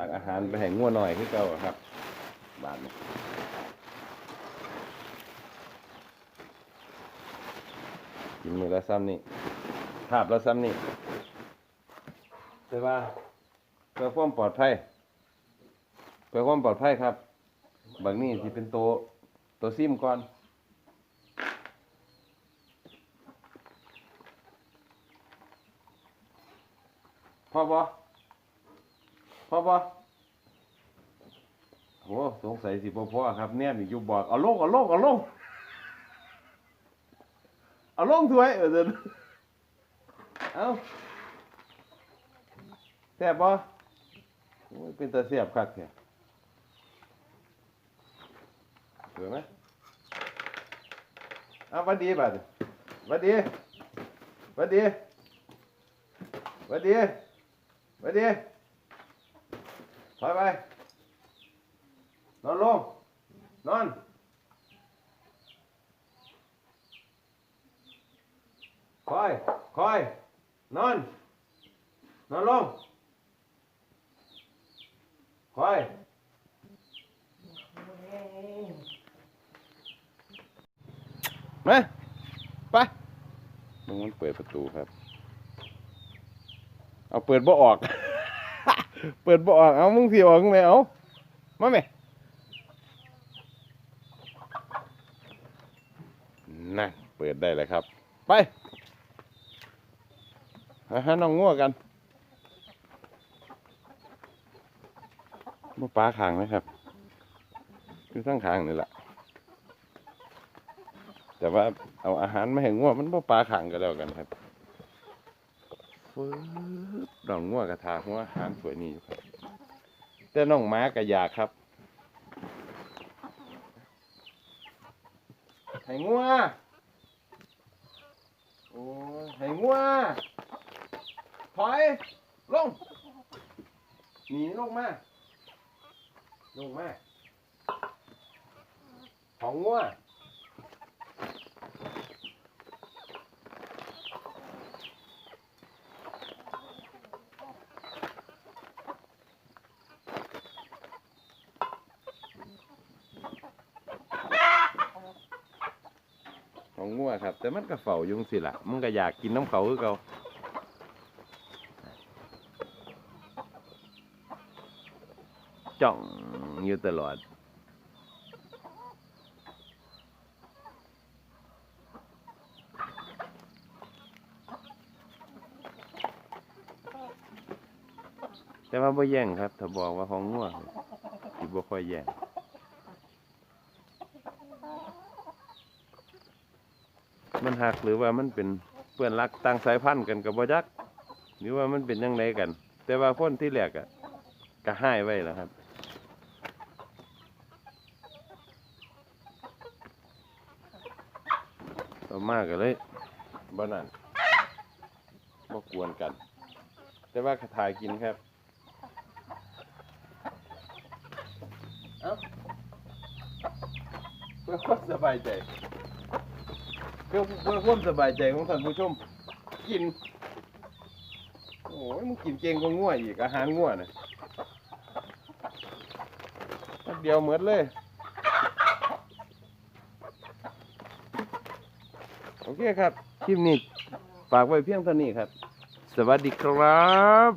ตักอาหารไปให้งัวหน่อยที่เก่าครับ บาทนี้กินมือละซ้ำนี่ภาพละซ้ำนี่แต่ว่าเพื่อความปลอดภัยเพื่อความปลอดภัยครับ บางนี่ที่เป็นตัวตัวซิมก่อนพ่อบ่ พอบ่โหสงสัยสิบ่พ่อครับ เนี่ยนี่อยู่บอกเอาลงเอาลงเอาลงเอาลงถวยเออเดินเอาแซ่บบ่โอ้ยเป็นตาแซ่บคักแท้สวยไหมเอาหวัดดีบัดวัดดีวัดดีวัดดีวัดดี ถอยไป นอนลง นอน คอย คอย นอน นอนลง คอย มา ไปมึงมันเปิดประตูครับ เอาเปิดบ่ออก เปิดบ่ออกเอามึงสิออกไหมเอามาไหมนั่นเปิดได้เลยครับ ไปหาหน้องงัวกันมาปลาขางนะครับอยู่ทั้งขางนี่แหละแต่ว่าเอาอาหารมาให้งัวมันบ่ปลาขางก็แล้วกันครับฟื้บ น้องงัวกระทาหัวหารสวยนี่อยู่ครับ แต่น้องม้าก็อยาครับให้งัวโอ้ยให้งัวถอยลงหนีลงมาลงมาของงัว วครับ แต่มันก็เฝ้าอยุงสิละมันก็อยากกินน้ำเขาคือเขาจ้องอยู่ตลอดแต่ว่าบ่แย่งครับ ถ้าบอกว่าของงัวงสิบ่ค่อยแย่ง มันหักหรือว่ามันเป็นเพื่อนรักต่างสายพันธุ์กันกับบ่จักหรือว่ามันเป็นยังไงกัน แต่ว่าคนที่แรกอะก็ให้ไว้แล้วครับต่อมาก็เลยบ่นั่นบ่กวนกัน แต่ว่าคาถายกินครับเอ้าเพื่อความสบายใจ เพื่อเพื่อความสบายใจของท่านผู้ชม กิน โอ้ยมึงกินเก่งกว่าง่วอีกอาหารง่วน่ะเดียวเหมือนเลยโอเคครับคลิปนี้ฝากไว้เพียงเท่านี้ครับ สวัสดีครับ